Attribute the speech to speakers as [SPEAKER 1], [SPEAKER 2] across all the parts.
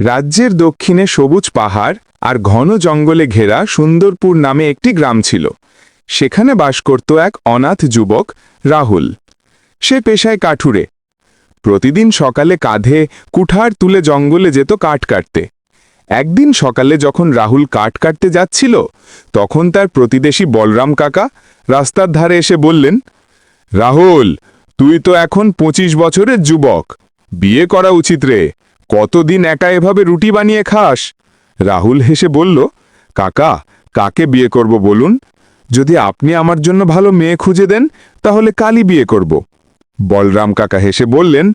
[SPEAKER 1] রাজ্যের দক্ষিণে সবুজ পাহাড় আর ঘন জঙ্গলে ঘেরা সুন্দরপুর নামে একটি গ্রাম ছিল। সেখানে বাস করত এক অনাথ যুবক, রাহুল। সে পেশায় কাঠুরে। প্রতিদিন সকালে কাঁধে কুঠার তুলে জঙ্গলে যেত কাঠ কাটতে। একদিন সকালে যখন রাহুল কাঠ কাটতে যাচ্ছিল, তখন তার প্রতিবেশী বলরাম কাকা রাস্তার ধারে এসে বললেন, রাহুল, তুই তো এখন পঁচিশ বছরের যুবক। বিয়ে করা উচিত রে। কতদিন একা এভাবে রুটি বানিয়ে খাস? রাহুল হেসে বলল, কাকা, কাকে বিয়ে করব বলুন? যদি আপনি আমার জন্য ভালো মেয়ে খুঁজে দেন, তাহলে কালই বিয়ে করব। বলরাম কাকা হেসে বললেন,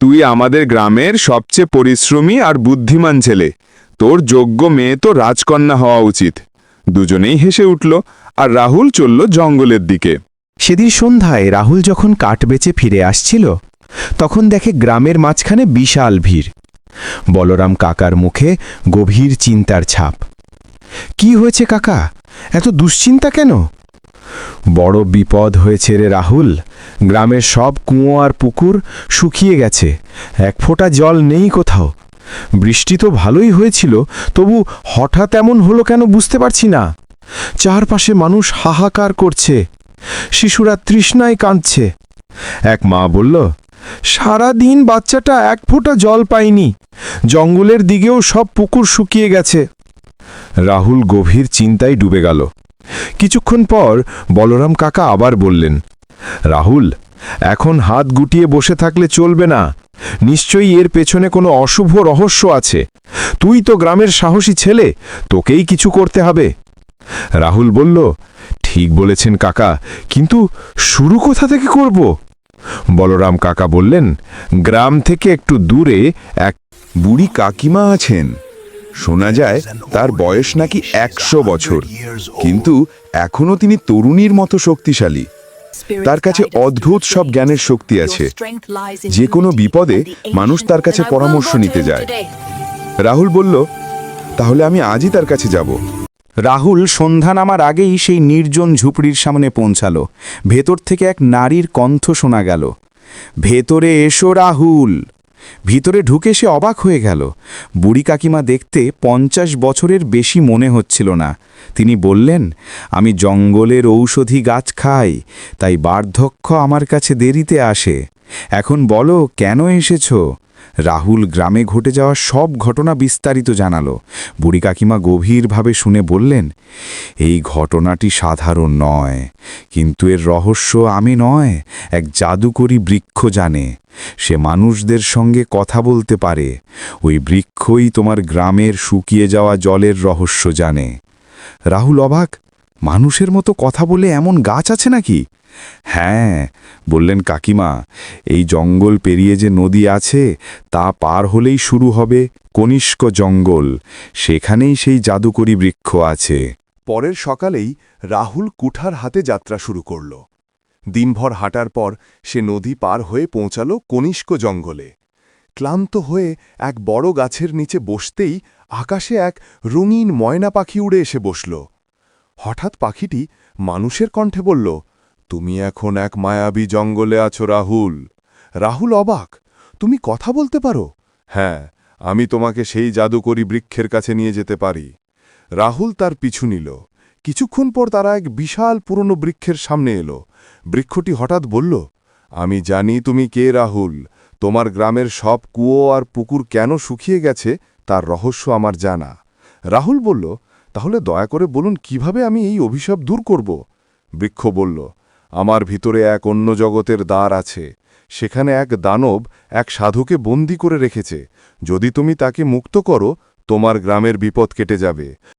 [SPEAKER 1] তুই আমাদের গ্রামের সবচেয়ে পরিশ্রমী আর বুদ্ধিমান ছেলে। তোর যোগ্য মেয়ে তো রাজকন্যা হওয়া উচিত। দুজনেই হেসে উঠল আর রাহুল চলল জঙ্গলের দিকে।
[SPEAKER 2] সেদিন সন্ধ্যায় রাহুল যখন কাঠ বেচে ফিরে আসছিল, তখন দেখে গ্রামের মাঝখানে বিশাল ভিড়। বলরাম কাকার মুখে গভীর চিন্তার ছাপ। কি হয়েছে কাকা? এত দুশ্চিন্তা কেন? বড় বিপদ হয়েছে রে রাহুল। গ্রামের সব কুঁয়ো আর পুকুর শুকিয়ে গেছে। এক ফোঁটা জল নেই কোথাও। বৃষ্টি তো ভালোই হয়েছিল, তবু হঠাৎ এমন হলো কেন বুঝতে পারছি না। চারপাশে মানুষ হাহাকার করছে। শিশুরা তৃষ্ণায় কাঁদছে। এক মা বলল সারা দিন বাচ্চাটা এক ফোঁটা জল পায়নি। জঙ্গলের দিকেও সব পুকুর শুকিয়ে গেছে। রাহুল গভীর চিন্তায় ডুবে গেল। কিছুক্ষণ পর বলরাম কাকা আবার বললেন, রাহুল, এখন হাত গুটিয়ে বসে থাকলে চলবে না। নিশ্চয়ই এর পেছনে কোনো অশুভ রহস্য আছে। তুই তো গ্রামের সাহসী ছেলে, তোকেই কিছু করতে হবে। রাহুল বলল, ঠিক বলেছেন কাকা, কিন্তু শুরু কোথা থেকে করব? বলরাম কাকা বললেন, গ্রাম থেকে একটু দূরে এক
[SPEAKER 1] বুড়ি কাকিমা আছেন। শোনা যায় তার বয়স নাকি একশো বছর, কিন্তু এখনও তিনি তরুণীর মতো শক্তিশালী।
[SPEAKER 3] তার কাছে অদ্ভুত সব জ্ঞানের শক্তি আছে। যে কোনো বিপদে মানুষ তার কাছে পরামর্শ নিতে যায়।
[SPEAKER 1] রাহুল বলল, তাহলে আমি আজই তার কাছে যাব।
[SPEAKER 4] রাহুল সন্ধ্যা নামার আগেই সেই নির্জন ঝুপড়ির সামনে পৌঁছালো। ভেতর থেকে এক নারীর কণ্ঠ শোনা গেল। ভেতরে এসো রাহুল! ভিতরে ঢুকে সে অবাক হয়ে গেল। বুড়ি কাকিমা দেখতে পঞ্চাশ বছরের বেশি মনে হচ্ছিল না। তিনি বললেন, আমি জঙ্গলের ঔষধি গাছ খাই, তাই বার্ধক্য আমার কাছে দেরিতে আসে। এখন বলো, কেন এসেছ? রাহুল গ্রামে ঘটে যাওয়া সব ঘটনা বিস্তারিত জানালো। বুড়ি কাকিমা গভীরভাবে শুনে বললেন, এই ঘটনাটি সাধারণ নয়, কিন্তু এর রহস্য আমি নয়, এক জাদুকরী বৃক্ষ জানে। সে মানুষদের সঙ্গে কথা বলতে পারে, ওই বৃক্ষই তোমার গ্রামের শুকিয়ে যাওয়া জলের রহস্য জানে। রাহুল অবাক মানুষের মতো কথা বলে এমন গাছ আছে নাকি? হ্যাঁ বললেন কাকিমা, এই জঙ্গল পেরিয়ে যে নদী আছে, তা পার হলেই শুরু হবে কনিষ্ক জঙ্গল। সেখানেই সেই জাদুকরী বৃক্ষ আছে।
[SPEAKER 5] পরের সকালেই রাহুল কুঠার হাতে যাত্রা শুরু করল। দিনভর হাঁটার পর সে নদী পার হয়ে পৌঁছাল কনিষ্ক জঙ্গলে। ক্লান্ত হয়ে এক বড় গাছের নিচে বসতেই আকাশে এক রঙিন ময়না পাখি উড়ে এসে বসল। হঠাৎ পাখিটি মানুষের কণ্ঠে বলল, তুমি এখন এক মায়াবী জঙ্গলে আছো, রাহুল। রাহুল অবাক, তুমি কথা বলতে পারো? হ্যাঁ আমি তোমাকে সেই জাদুকরী বৃক্ষের কাছে নিয়ে যেতে পারি। রাহুল তার পিছু নিল। কিছুক্ষণ পর তারা এক বিশাল পুরনো বৃক্ষের সামনে এলো। বৃক্ষটি হঠাৎ বলল, আমি জানি তুমি কে, রাহুল। তোমার গ্রামের সব কুয়ো আর পুকুর কেন শুকিয়ে গেছে তার রহস্য আমার জানা। রাহুল বলল তাহলে দয়া করে বলুন, কীভাবে আমি এই অভিশাপ দূর করব? বৃক্ষ বলল, আমার ভিতরে এক অন্য জগতের দ্বার আছে। সেখানে এক দানব এক সাধুকে বন্দি করে রেখেছে। যদি তুমি তাকে মুক্ত করো, তোমার গ্রামের বিপদ কেটে যাবে।